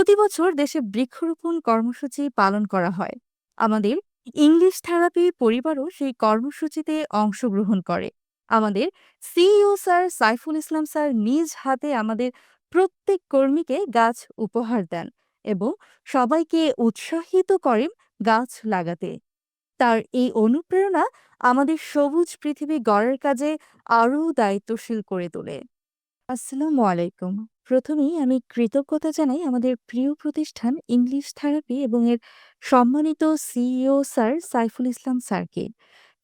প্রতি বছর দেশে বৃক্ষরোপণ কর্মসূচি পালন করা হয়। আমাদের ইংলিশ থেরাপি পরিবারও সেই কর্মসূচিতে অংশগ্রহণ করে। আমাদের CEO sir Saiful Islam sir নিজ হাতে আমাদের প্রত্যেক কর্মীকে গাছ উপহার দেন এবং সবাইকে উৎসাহিত করেন গাছ লাগাতে। তার এই অনুপ্রেরণা আমাদের সবুজ পৃথিবী গড়ার কাজে আরও দায়িত্বশীল করে তোলে। আসসালামু আলাইকুম। প্রথমেই আমি কৃতজ্ঞতা জানাই আমাদের প্রিয় প্রতিষ্ঠান ইংলিশ থেরাপি এবং এর সম্মানিত সিইও স্যার সাইফুল ইসলাম স্যারকে,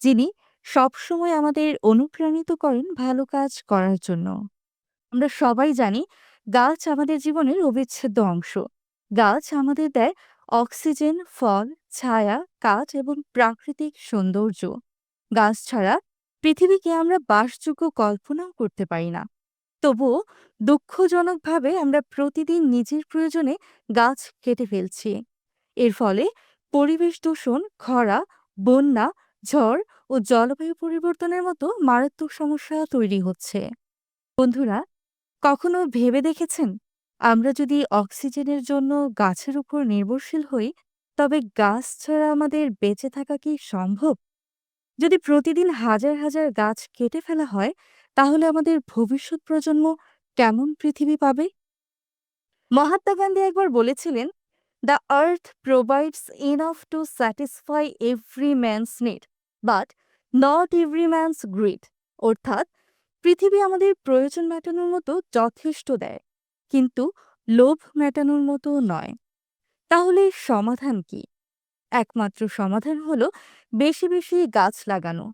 যিনি সবসময় আমাদের অনুপ্রাণিত করেন ভালো কাজ করার জন্য। আমরা সবাই জানি গাছ আমাদের জীবনের অবিচ্ছেদ্য অংশ। গাছ আমাদের দেয় অক্সিজেন, ফল, ছায়া, কাঠ এবং প্রাকৃতিক সৌন্দর্য। গাছ ছাড়া পৃথিবীকে আমরা বাসযোগ্য কল্পনাও করতে পারি না। তবুও দুঃখজনকভাবে আমরা প্রতিদিন নিজের প্রয়োজনে গাছ কেটে ফেলছি। এর ফলে পরিবেশ দূষণ, খরা, বন্যা, ঝড় ও জলবায়ু পরিবর্তনের মতো মারাত্মক সমস্যা তৈরি হচ্ছে। বন্ধুরা, কখনো ভেবে দেখেছেন? আমরা যদি অক্সিজেনের জন্য গাছের উপর নির্ভরশীল হই, তবে গাছ ছাড়া আমাদের বেঁচে থাকা কি সম্ভব? যদি প্রতিদিন হাজার হাজার গাছ কেটে ফেলা হয় তাহলে আমাদের ভবিষ্যৎ প্রজন্ম কেমন পৃথিবী পাবে? মহাত্মা গান্ধী একবার বলেছিলেন the earth provides enough to satisfy every man's need but not every man's greed অর্থাৎ, পৃথিবী আমাদের প্রয়োজন মেটানোর মতো যথেষ্ট দেয়, কিন্তু লোভ মেটানোর মতো নয়। তাহলে সমাধান কি? একমাত্র সমাধান হলো বেশি বেশি গাছ লাগানো।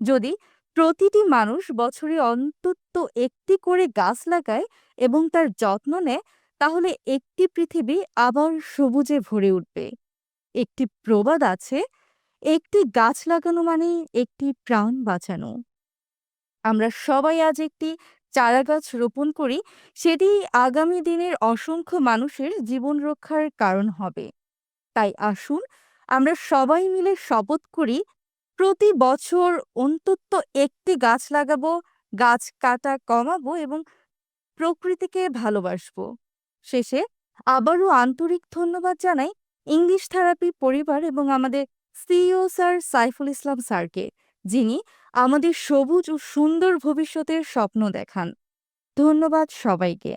যদি প্রতিটি মানুষ বছরে অন্তত একটি করে গাছ লাগায় এবং তার যত্ন নেয়, তাহলে একটি পৃথিবী আবার সবুজে ভরে উঠবে। একটি প্রবাদ আছে, একটি গাছ লাগানো মানে একটি প্রাণ বাঁচানো। আমরা সবাই আজ একটি চারাগাছ রোপণ করি, সেটি আগামী দিনের অসংখ্য মানুষের জীবন রক্ষার কারণ হবে। তাই আসুন, আমরা সবাই মিলে শপথ করি প্রতি বছর অন্তত একটি গাছ লাগাবো, গাছ কাটা কমাবো এবং প্রকৃতিকে ভালোবাসবো। শেষে আবারও আন্তরিক ধন্যবাদ জানাই ইংলিশ থেরাপি পরিবার এবং আমাদের সিইও স্যার সাইফুল ইসলাম স্যারকে, যিনি আমাদের সবুজ ও সুন্দর ভবিষ্যতের স্বপ্ন দেখান। ধন্যবাদ সবাইকে।